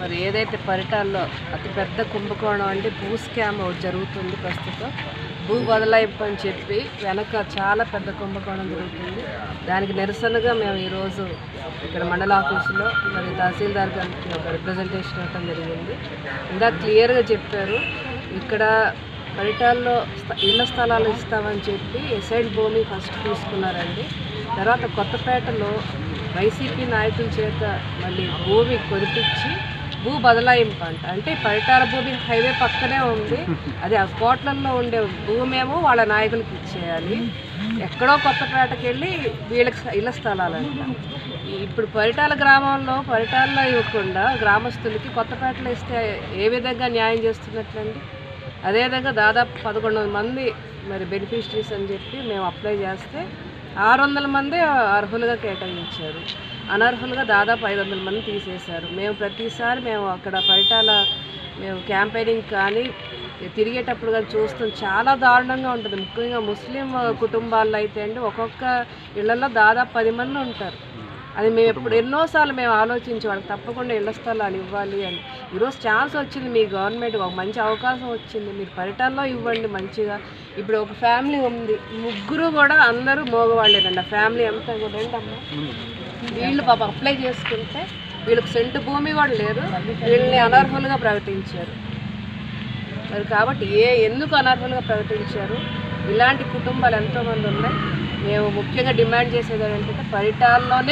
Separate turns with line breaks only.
మరి ఏదైతే పరిటాల్లో అతిపెద్ద కుంభకోణం అంటే భూ స్కామ్ ఒకటి జరుగుతుంది ప్రస్తుతం. భూ బదలాయింపు అని చెప్పి వెనక చాలా పెద్ద కుంభకోణం జరుగుతుంది. దానికి నిరసనగా మేము ఈరోజు ఇక్కడ మండల ఆఫీసులో మరి తహసీల్దార్ గారికి ఒక రిప్రజెంటేషన్ ఇవ్వడం జరిగింది. ఇందాక క్లియర్గా చెప్పారు ఇక్కడ పరిటాల్లో ఇళ్ళ స్థలాలు ఇస్తామని చెప్పి ఎసైడ్ భూమి ఫస్ట్ తీసుకున్నారండి. తర్వాత కొత్తపేటలో వైసీపీ నాయకుల చేత మళ్ళీ భూమి కొనిపించి భూ బదలాయింపు అంట అంటే పరిటాల భూమి హైవే పక్కనే ఉంది. అది ఆ కోట్లల్లో ఉండే భూమి ఏమో వాళ్ళ నాయకులకి ఇచ్చేయాలి. ఎక్కడో కొత్తపేటకి వెళ్ళి వీళ్ళకి ఇళ్ళ స్థలాలంట. ఇప్పుడు పరిటాల గ్రామంలో పరిటాల్లో ఇవ్వకుండా గ్రామస్తులకి కొత్తపేటలో ఇస్తే ఏ విధంగా న్యాయం చేస్తున్నట్లండి? అదేవిధంగా దాదాపు పదకొండు వందల మంది మరి బెనిఫిషరీస్ అని చెప్పి మేము అప్లై చేస్తే ఆరు వందల మంది అర్హులుగా కేటాయించారు. అనర్హులుగా దాదాపు ఐదు వందల మంది తీసేశారు. మేము ప్రతిసారి మేము అక్కడ పరిటాల మేము క్యాంపెయినింగ్ కానీ తిరిగేటప్పుడు కానీ చూస్తాం చాలా దారుణంగా ఉంటుంది. ముఖ్యంగా ముస్లిం కుటుంబాల్లో అయితే అండి ఒక్కొక్క ఇళ్ళలో దాదాపు పది మంది ఉంటారు. అది మేము ఎప్పుడు ఎన్నోసార్లు మేము ఆలోచించి వాళ్ళకి తప్పకుండా ఇళ్ళ స్థలాలు ఇవ్వాలి అని. ఈరోజు ఛాన్స్ వచ్చింది మీ గవర్నమెంట్ ఒక మంచి అవకాశం వచ్చింది. మీరు పరిటాల్లో ఇవ్వండి మంచిగా. ఇప్పుడు ఒక ఫ్యామిలీ ఉంది ముగ్గురు కూడా అందరూ మోగవాళ్ళేనండి. ఆ ఫ్యామిలీ అంతా కూడా ఏంటమ్మా వీళ్ళు పాప అప్లై చేసుకుంటే వీళ్ళకి సెంటు భూమి కూడా లేదు. వీళ్ళని అనర్హులుగా ప్రకటించారు. మరి కాబట్టి ఏ ఎందుకు అనర్హులుగా ప్రకటించారు? ఇలాంటి కుటుంబాలు ఎంతోమంది ఉన్నాయి. మేము ముఖ్యంగా డిమాండ్ చేసేది ఏంటంటే పరిటాల్లోనే